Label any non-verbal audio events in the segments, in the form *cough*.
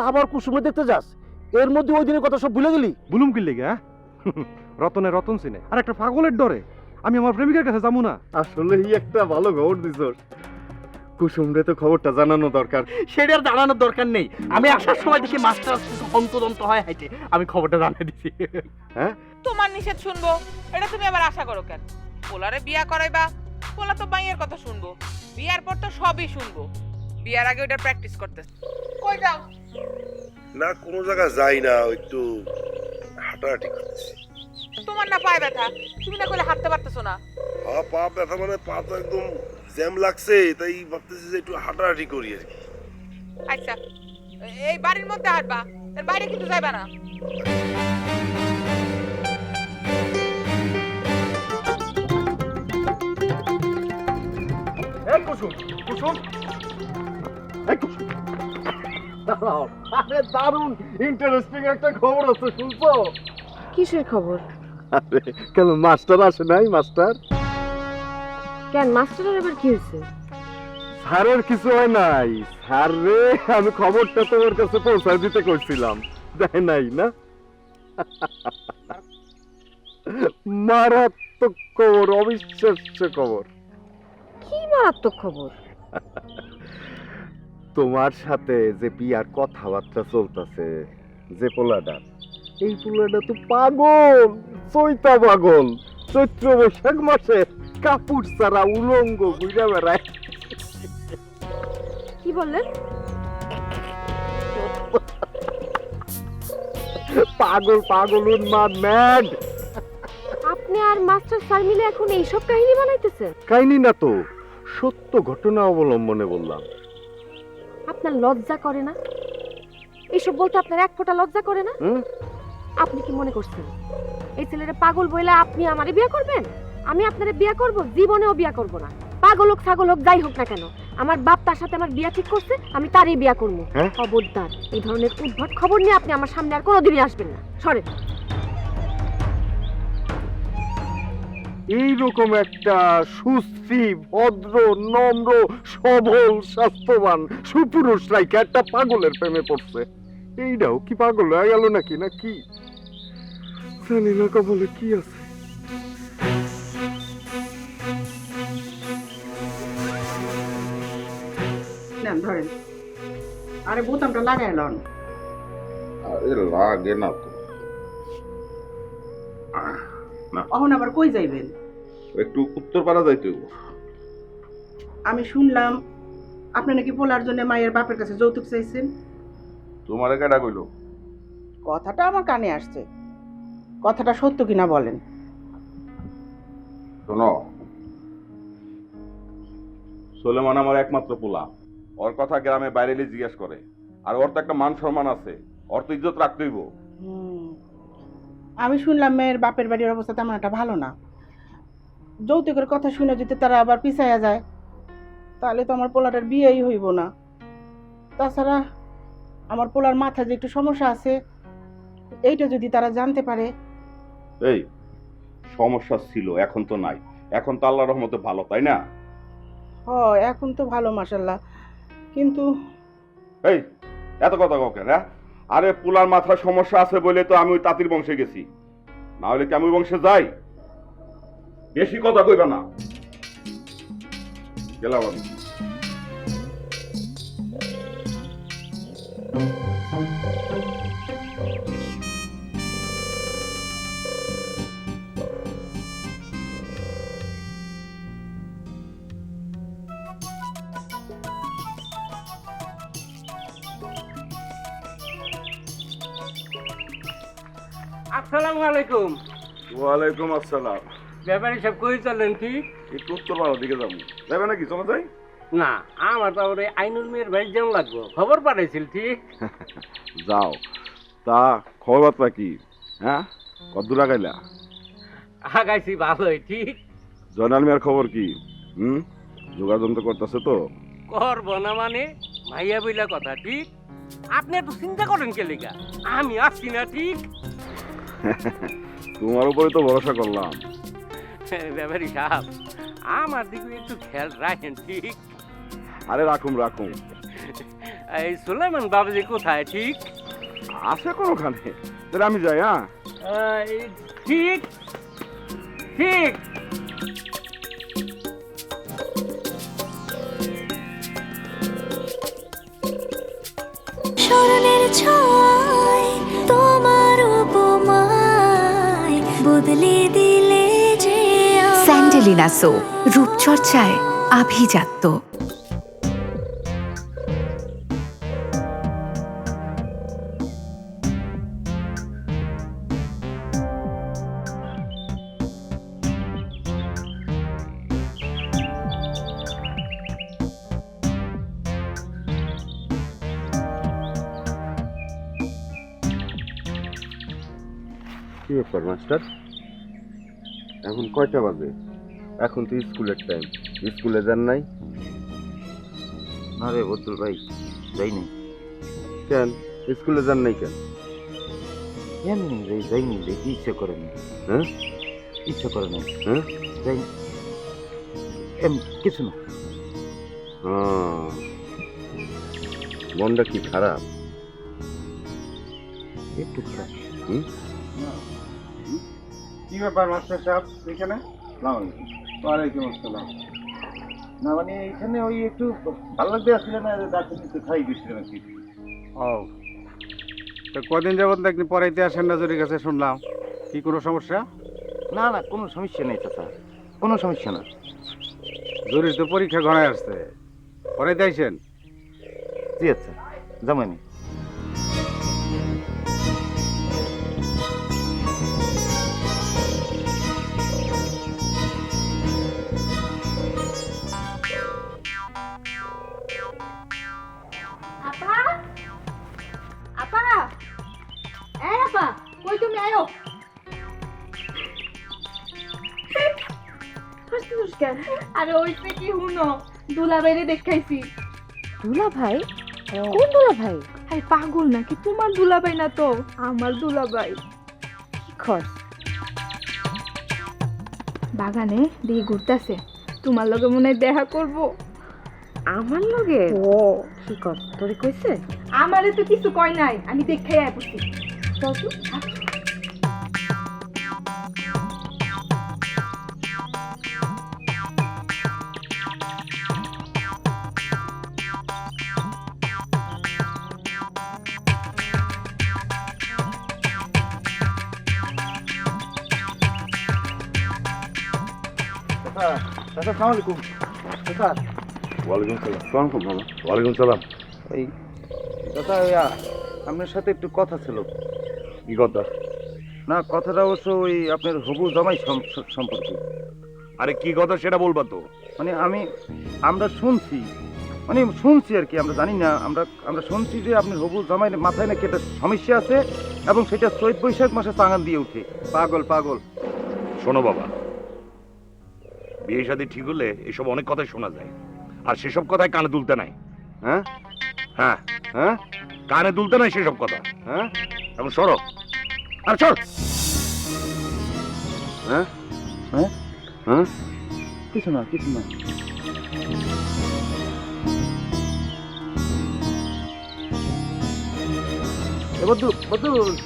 আবার কুসুমে দেখতে যাস? এর মধ্যে ওই দিনের কথা সব ভুলে গেলি? বুলুম কি লেগে হ্যাঁ? রতনে রতন চিনে। আর একটা পাগলের ডরে। আমি আমার প্রেমিকার কাছে যাব না। আসলেই একটা ভালো খবর দিছস কুসুমরে তো খবরটা জানানো দরকার। সেটার জানানোর দরকার নেই। আমি আসার সময় দেখি মাস্টার অন্তদন্ত হয় হাইটে আমি খবরটা জানিয়ে দিছি। তোমার নিষেধ শুনব। এটা তুমি আবার আশা করো কেন? পোলারে বিয়া করাইবা পোলা তো মাইয়ের কথা শুনব। বিয়ার পর তো সবই শুনব। বিয়ার আগে ওটা প্র্যাকটিস করতে। কই যাও? না কোনো জায়গায় যাই না একটু হাঁটাহাঁটি করতেছি। তোমার না পায়ে ব্যথা? তুমি না কইলে হাঁটতে পারতেছো না। পা পা ব্যথা মানে পা তো একদম জ্যাম লাগছে তাই ভাবতেছি যে একটু হাঁটাহাঁটি করি আর কি। আচ্ছা এই বাড়ির মধ্যে হাঁটবা এর বাইরে কিন্তু যাইবা না। এই কুসুম কুসুম। আরে দারুণ ইন্টারেস্টিং একটা খবর আছে শুনছো? কিসের খবর? আরে কেন মাস্টার আসে নাই মাস্টার? কেন মাস্টারের এবার কি হয়েছে? স্যারের কিছু হয় নাই। স্যার রে আমি খবরটা তোমার কাছে পৌঁছায় দিতে করছিলাম দেয় নাই না? মারাত্মক খবর অবিশ্বাস্য খবর। কি মারাত্মক খবর? তোমার সাথে যে বিয়ার কথাবার্তা চলতেছে যে পোলাডা এই পোলাডা তো পাগল চৈতা পাগল চৈত্র বৈশাখ মাসে কাপড় ছাড়া উলঙ্গ ঘুরে বেড়ায়। কি বললেন? পাগল পাগল উন্মাদ ম্যাড। আপনি আর মাস্টার স্যার মিলে এখন এইসব কাহিনী বানাইতেছেন? কাহিনী না তো সত্য ঘটনা অবলম্বনে বললাম। আপনার লজ্জা করে না? এইসব বলতে আপনার এক ফোঁটা লজ্জা করে না? আপনি কি মনে করছেন? এই ছেলেটা পাগল বইলে আপনি আমারে বিয়ে করবেন? আমি আপনারে বিয়ে করব জীবনেও বিয়ে করব না। পাগল হোক ছাগল হোক যাই হোক না কেন আমার বাপ তার সাথে আমার বিয়া ঠিক করছে আমি তারই বিয়া করব। হ্যাঁ? খবরদার এই ধরনের উদ্ভট খবর নিয়ে আপনি আমার সামনে আর কোনোদিনই আসবেন না। সরেন। এইরকম একটা সুস্থি ভদ্র নম্র সবল স্বাস্থ্যবান সুপুরুষ রাইকে একটা পাগলের প্রেমে পড়ছে। এইটাও কি পাগল হয়ে গেল নাকি না কি জানি না কবলে কি আছে। নেন ধরেন। আরে বোতামটা লাগাই লন। আরে লাগে না তো। অহন আবার কই যাইবেন? একটু উত্তর পাড়া যাইতে আমি শুনলাম আপনি নাকি পোলার জন্য মায়ের বাপের কাছে যৌতুক চাইছেন। তোমার কেডা কইলো? কথাটা আমার কানে আসছে। কথাটা সত্য কিনা বলেন। শোনো। সোলেমান আমার একমাত্র পোলা। ওর কথা গ্রামে বাইরে জিজ্ঞেস করে। আর ওর তো একটা মান সম্মান আছে। ওর তো ইজ্জত রাখতেইব। আমি শুনলাম মেয়ের বাপের বাড়ির অবস্থা তেমন একটা ভালো না। যৌতুকের কথা শুনে যদি তারা আবার পিছাইয়া যায় তাহলে তো আমার পোলাটার বিয়েই হইব না। তাছাড়া আমার পোলার মাথায় যে একটু সমস্যা আছে এইটা যদি তারা জানতে পারে। এই সমস্যা ছিল এখন তো নাই। এখন তো আল্লাহ রহমতে ভালো তাই না? হ এখন তো ভালো মাসাল্লাহ কিন্তু এই এত কথা কাউকে হ্যাঁ? আরে পোলার মাথায় সমস্যা আছে বলে তো আমি ওই তাঁতির বংশে গেছি। না হলে কি আমি বংশে যাই? বেশি কথা কইবা না। গেলাম আমি। আসসালামু আলাইকুম। ওয়ালাইকুম আসসালাম। ব্যাপারী সব কই চলেন কি? একটু উত্তর পাড়ার দিকে যাব। যাবে নাকি চলে যাই? না আমার তো আবার ওই আইনুল মেয়ের বাড়ি যেমন লাগবো। খবর পাঠাইছিল ঠিক *laughs* যাও। তা খবর বার্তা কি? হ্যাঁ? কদ্দূর আগাইলা? আগাইছি ভালোই ঠিক। জয়নাল মিয়ার খবর কি? হুম? যোগাযোগ তো করতেছে তো। করব না মানে? ভাইয়া বইলা কথা ঠিক? আপনি একটু চিন্তা করেন কে লেগা? আমি আসছি না ঠিক? *laughs* তোমার উপরে তো ভরসা করলাম। ব্যাপারী সাহেব আমার দিকে একটু খেয়াল রাখেন ঠিক? আরে রাখুম রাখুম এই সুলাইমান বাবাজি কোথায় ঠিক? আছে কোনোখানে তাহলে আমি যাই হ্যাঁ? ঠিক ঠিক। স্মরণের ছয় তোমার উপমায় বদলে আমায়। স্যান্ডেলিনা সো রূপচর্চায় আভিজাত্য কি ব্যাপার মাস্টার এখন কয়টা বাজে এখন তো স্কুলের টাইম স্কুলে যান নাই? না রে বদুল ভাই যাইনি কেন? স্কুলে যান নাই কেন? এমনি রে যাইনি রে ইচ্ছে করে না হ্যাঁ? ইচ্ছে করে না হ্যাঁ? যাই এম কিছু না। আহ, মনটা কি খারাপ? একটু খারাপ। কি ব্যাপার মাস্টার সাহেব এখানে ওয়ালাইকুম আসসালাম। না মানে এখানে ওই একটু ভালো লাগতে আসলে না ডাক্তার একটু খাই দিচ্ছিলাম আর কি। ও। তো কদিন যাবত দেখনি পড়াইতে আসেন না জরির কাছে শুনলাম? কি কোনো সমস্যা? না না কোনো সমস্যা নেই চাচা। কোনো সমস্যা না। জরির তো পরীক্ষা ঘনায় আসছে পড়াইতে আইসেন? জি আচ্ছা। জামাইনি আরে কি হুনো দুলা বাইরে দেখাইছি। দুলা ভাই কোন দুলা ভাই আরে পাগল নাকি? তোমার দুলাভাই না তো? আমার দুলাভাই। কি খর বাগানে দিয়ে ঘুরতেছে। তোমার লগে মনে হয় দেখা করব। আমার লগে? ও। কি কর তোরে কইছে? আমারে তো কিছু কয় নাই আমি দেখাই আয় পড়ছি তো চাচা সালাম আলাইকুম। চাচা ওয়ালাইকুম সালাম। সালাম মামা ওয়ালাইকুম সালাম। ওই চাচা আপনার সাথে একটু কথা ছিল। কি কথা? না কথাটা অবশ্য ওই আপনার হবু জামাই সম্পর্কে। আরে কি কথা সেটা বলবা তো? মানে আমি আমরা শুনছি। মানে শুনছি আর কি আমরা জানি না। আমরা আমরা শুনছি যে আপনার হবু জামাইয়ের মাথায় নাকি একটা সমস্যা আছে এবং সেটা চৈত বৈশাখ মাসে চাঙান দিয়ে উঠে। পাগল পাগল। শোনো বাবা বিয়ে শাদী ঠিক হলে এসব অনেক কথাই শোনা যায়। আর সেসব কথায় কানে তুলতে নাই। হ্যাঁ? হ্যাঁ? হ্যাঁ? কানে তুলতে নাই সেসব কথা। হ্যাঁ? এখন সরো। আর সর! হ্যাঁ? হ্যাঁ? হ্যাঁ? কিছু না কিছু না। বদু বদু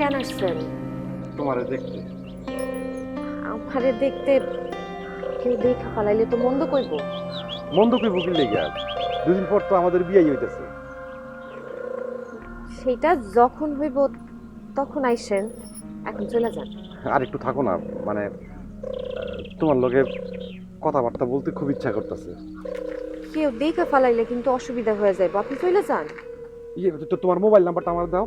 কেন আসছেন? তোমারে দেখতে। আমারে দেখতে কেউ দেখা ফেলাইলে তো মন্দ কইব। মন্দ কই বুকিল লেগে দুদিন পর তো আমাদের বিয়ে হইতেছে। সেটা যখন হইব তখন আইসেন এখন চলে যান। আর একটু থাকো না মানে তোমার লগে কথাবার্তা বলতে খুব ইচ্ছা করতেছে। কেউ দেখা ফেলাইলে কিন্তু অসুবিধা হয়ে যাইব। আপনি চলে যান। ইয়ে তো তোমার মোবাইল নাম্বারটা আমার দাও।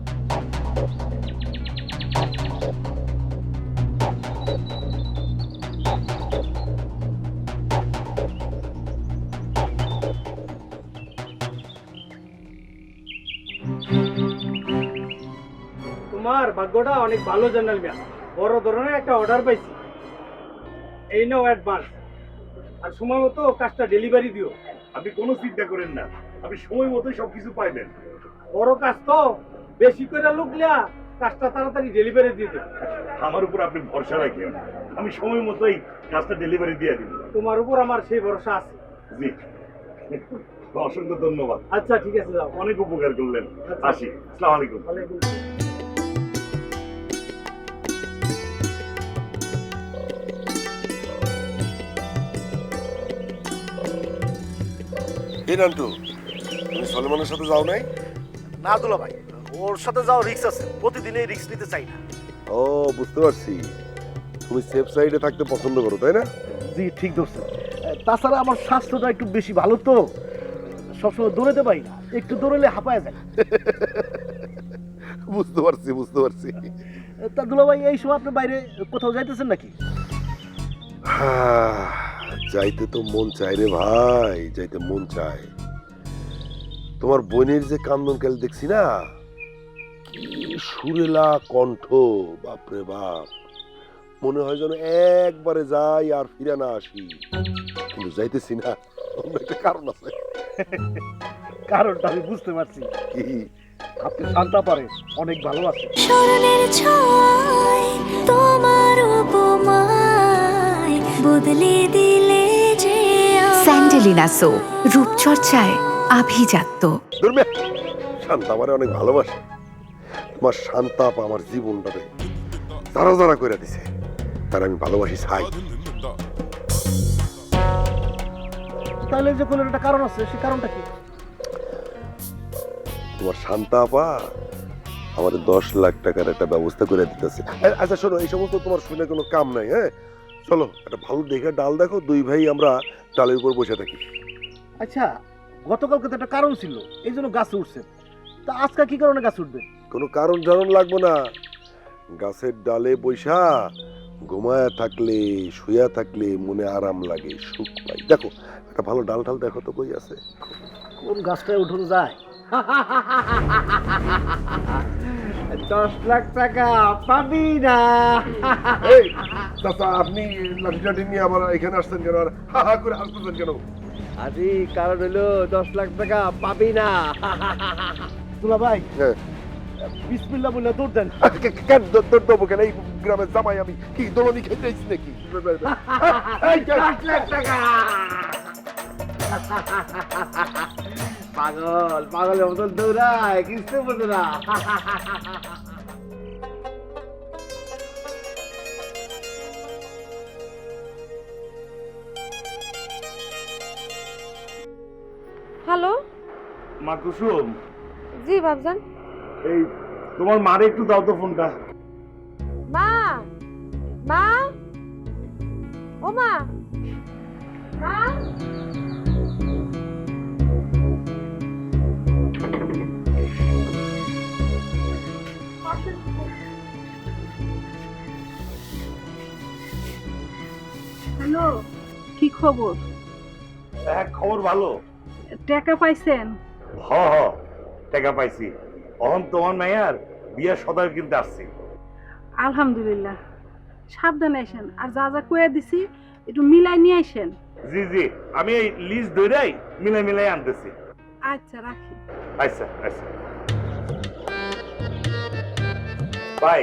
তোমার ভাগ্যটা অনেক ভালো জানাল মিয়া বড় ধরনের একটা অর্ডার পাইছি। এই নাও অ্যাডভান্স আর সময় মতো কাজটা ডেলিভারি দিও। আপনি কোনো চিন্তা করেন না। আপনি সময় মতোই সবকিছু পাইবেন। বড় কাজ তো। বেশি করে লুকলিয়া কাজটা তাড়াতাড়ি ডেলিভারি দিয়ে দেবে আমার উপর আপনি ভরসা রাখেন আমি সময় মতোই কাজটা ডেলিভারি দিয়ে দিব। তোমার উপর আমার সেই ভরসা আছে। জি। অসংখ্য ধন্যবাদ। আচ্ছা ঠিক আছে যাও। অনেক উপকার করলেন। আচ্ছা। আসি। আসসালামু আলাইকুম। এই নান্টু তুমি সলমানের সাথে যাও নাই? না দুলা ভাই ওর সাথে যাও রিক্স আছে। প্রতিদিনই রিক্স নিতে চাই না। ও বুঝতে পারছি। তুমি সেফ সাইডে থাকতে পছন্দ করো তাই না? জি ঠিক ধরছেন তাছাড়া আমার স্বাস্থ্যটা একটু বেশি ভালো তো। সবসময় দৌড়াতে পারি না। একটু দৌড়ালে হাঁপায় যায়। *laughs* বুঝতে পারছি বুঝতে পারছি। তা দুলা ভাই এই সময় আপনি বাইরে কোথাও যাইতেছেন নাকি? হ্যাঁ, যাইতে তো মন চায় রে ভাই যাইতে মন চায়। তোমার বোনের যে কান্দন কাল দেখছি না? কি সুরেলা কণ্ঠ বাপরে বাপ। মনে হয় যেন একবারে যাই আর ফিরে না আসি। কিন্তু যাইতেছি না একটা কারণ আছে। কারণটা আমি বুঝতে পারছি। কি? আপনি শান্তা পারে অনেক ভালো আছে। স্মরণের ছয় তোমার উপমায় বদলে দিলে যে স্যান্ডেলিনা সো রূপচর্চায় আভিজাত্য। ধর্মে শান্তা আমারে অনেক ভালোবাসে। তোমার শান্তাপ আমার জীবনটাতে তারা যারা করে দিছে তার আমি ভালোবাসি ছাই। তাহলে যে কোনো একটা কারণ আছে সে কারণটা কি? তোমার শান্তাপা আমাদের দশ লাখ টাকার একটা ব্যবস্থা করে দিতেছে। আচ্ছা শোনো এই সমস্ত তোমার শুনে কোনো কাম নাই হ্যাঁ? চলো একটা ভালো দেখে ডাল দেখো দুই ভাই আমরা ডালের উপর বসে থাকি। আচ্ছা গতকালকে তো একটা কারণ ছিল এই জন্য গাছে উঠছে। তা আজকে কি কারণে গাছ উঠবে? কোনো কারণ টারণ লাগবে না। গাছের ডালে বৈশা ঘুমায়া থাকলে শুয়া থাকলে মনে আরাম লাগে সুখ পাই। দেখো একটা ভালো ডাল ঢাল দেখো তো কই আছে। কোন গাছটায় উঠুন যায়? *laughs* দশ লাখ টাকা পাবি না। এই চাচা আপনি লাঠি টাঠি নিয়ে আবার এখানে আসছেন কেন? আর হা হা করে হাসতেছেন কেন? আরে কারণ হলো দশ লাখ টাকা পাবি না। দুলা ভাই হ্যাঁ। বিসমিল্লা বলে দৌড় দেন। কেন দৌড় দৌড় দেবো কেন? এই গ্রামের জামাই আমি। কি দোলনি খেতে আইছি নাকি? দশ লাখ টাকা। *laughs* পাগল পাগলের মতন দৌড়ায় কিছু বোঝে না। হ্যালো? মা কুসুম। জি বাবজান এই তোমার মারে একটু দাও তো ফোনটা। মা মা। ও মা। মা? হ্যালো কি খবর? হ্যাঁ খবর ভালো। টাকা পাইছেন? হ হ টাকা পাইছি। অহন তোমার মাইয়ার বিয়ার সদাই কিনতে আসছি। আলহামদুলিল্লাহ। সাবধানে আসেন আর যা যা কয়ে দিছি একটু মিলাই নিয়ে আসেন জি জি আমি এই লিজ ধরেই মিলাই মিলাই আনতেছি। আচ্ছা রাখি। আচ্ছা আচ্ছা। বাই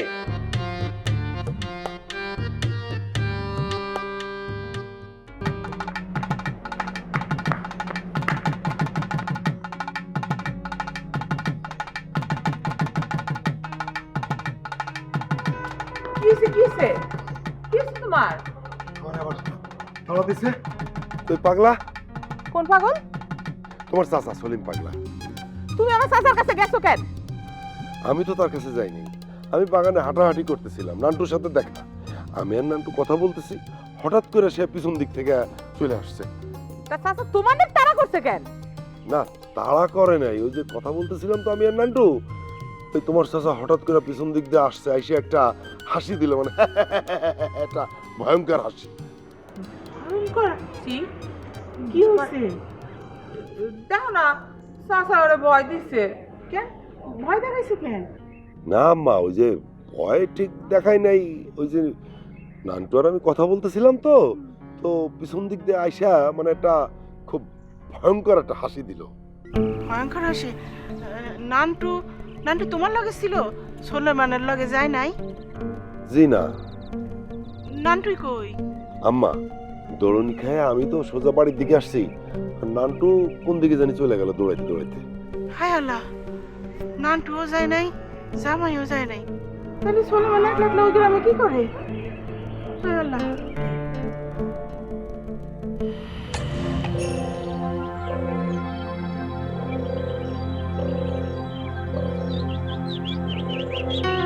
ধরা দিছে। তুই পাগলা? কোন পাগল? তোমার চাচা সলিম পাগলা। তুমি আমার চাচার কাছে গেছো কেন? আমি তো তার কাছে যাইনি। আমি বাগানে হাঁটাহাঁটি করতেছিলাম। নান্টুর সাথে দেখা। আমি আর নান্টু কথা বলতেছি। হঠাৎ করে সে পিছন দিক থেকে চলে আসছে। তা চাচা নাম তারা করছে কেন? না তাড়া করে নাই। ওই যে কথা বলতেছিলাম তো আমি আর নান্টু। ওই তোমার চাচা হঠাৎ করে পিছন দিক দিয়ে আসছে। এসে একটা হাসি দিল মানে *laughs* একটা ভয়ঙ্কর হাসি। কি কি হয়েছে? দেখো না চাচা ওরে ভয় দিচ্ছে কেন ভয় দেখাইছে কেন? না আম্মা ওই যে ভয় ঠিক দেখাই নাই। ওই যে নান্টু আর আমি কথা বলতেছিলাম তো তো পিছন দিক দিয়ে আইসা মানে একটা খুব ভয়ঙ্কর একটা হাসি দিল। ভয়ঙ্কর হাসি? নানটু নানটু তোমার লগে ছিল? সোলেমানের লগে যায় নাই? জি না। নানটুই কই? আম্মা দৌড়নি খায় আমি তো সোজা বাড়ির দিকে আসছি। আর নান্টু কোন দিকে জানি চলে গেল দৌড়াইতে দৌড়াইতে। হায় আল্লাহ নানটুও যায় নাই জামাইও যায় নাই। তাহলে সোলেমান একলা একলা ওই গ্রামে কি করে? হায় আল্লাহ। স্মরণের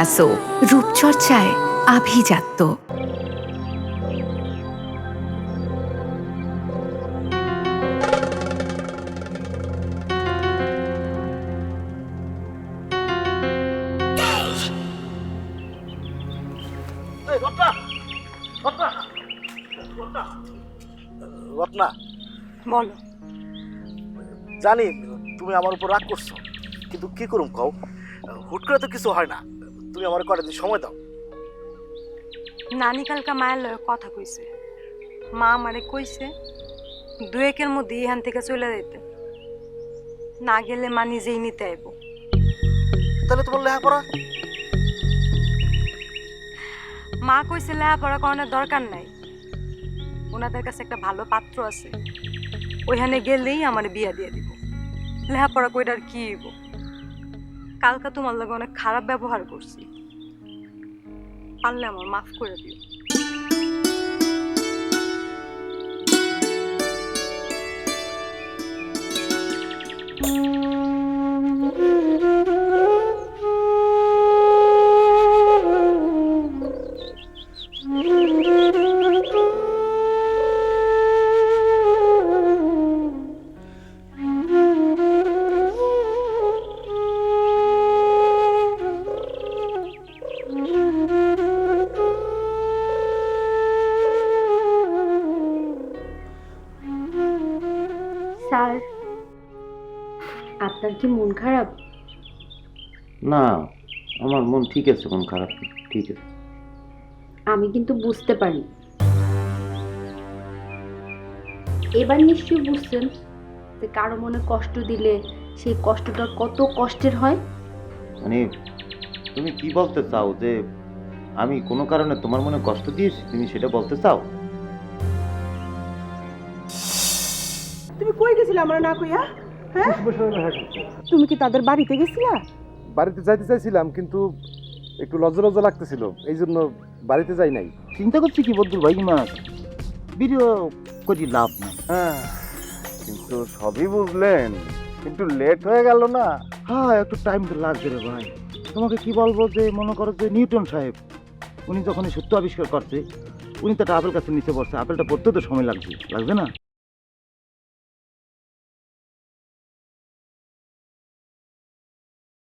স্যান্ডেলিনা রূপচর্চায় আভিজাত্য। রত্না বলো। জানি তুমি আমার উপর রাগ করছ কিন্তু কি করুম কও? হুট করে তো কিছু হয় না। তুমি আমার কটা দিন সময় দাও। নানি কালকা মায়ের লগে কথা কইছে। মা আমারে কইছে দুয়েকের মধ্যে ইহান থেকে চলে যেতে না গেলে মা নিজেই নিতে আইব। তাহলে তোমার লেখাপড়া? মা কইছে লেখাপড়া করানোর দরকার নাই। ওনাদের কাছে একটা ভালো পাত্র আছে। ওইখানে গেলেই আমার বিয়া দিয়ে দিব। লেখাপড়া কইরা আর কি হইব? কালকা তোমার লাগে অনেক খারাপ ব্যবহার করছি। পারলে আমার মাফ করে দিও। স্যার আপনার কি মন খারাপ? না আমার মন ঠিক আছে মন খারাপ ঠিক আছে। আমি কিন্তু বুঝতে পারি। এবার নিশ্চয়ই বুঝছেন যে কারও মনে কষ্ট দিলে সেই কষ্টটা কত কষ্টের হয়? মানে তুমি কি বলতে চাও যে আমি কোনো কারণে তোমার মনে কষ্ট দিয়েছি তুমি সেটা বলতে চাও? তুমি কই গেছিলে আমরা না কইয়া? তুমি কি তাদের বাড়িতে গেছিলা? বাড়িতে যাইতে চাইছিলাম কিন্তু একটু লজ্জা লজ্জা লাগতেছিল এই জন্য বাড়িতে যাই নাই। চিন্তা করছি কি বদুল ভাই মা ভিডিও করি লাভ নাই। হ্যাঁ কিন্তু সবই বুঝলেন কিন্তু লেট হয়ে গেল না। হ্যাঁ একটু টাইম তো লাগবে রে ভাই। তোমাকে কি বলব যে মনে করো যে নিউটন সাহেব উনি যখন সত্য আবিষ্কার করছে উনি তো একটা আপেল কাছে নিচে পড়ছে আপেলটা পড়তে তো সময় লাগছে লাগবে না?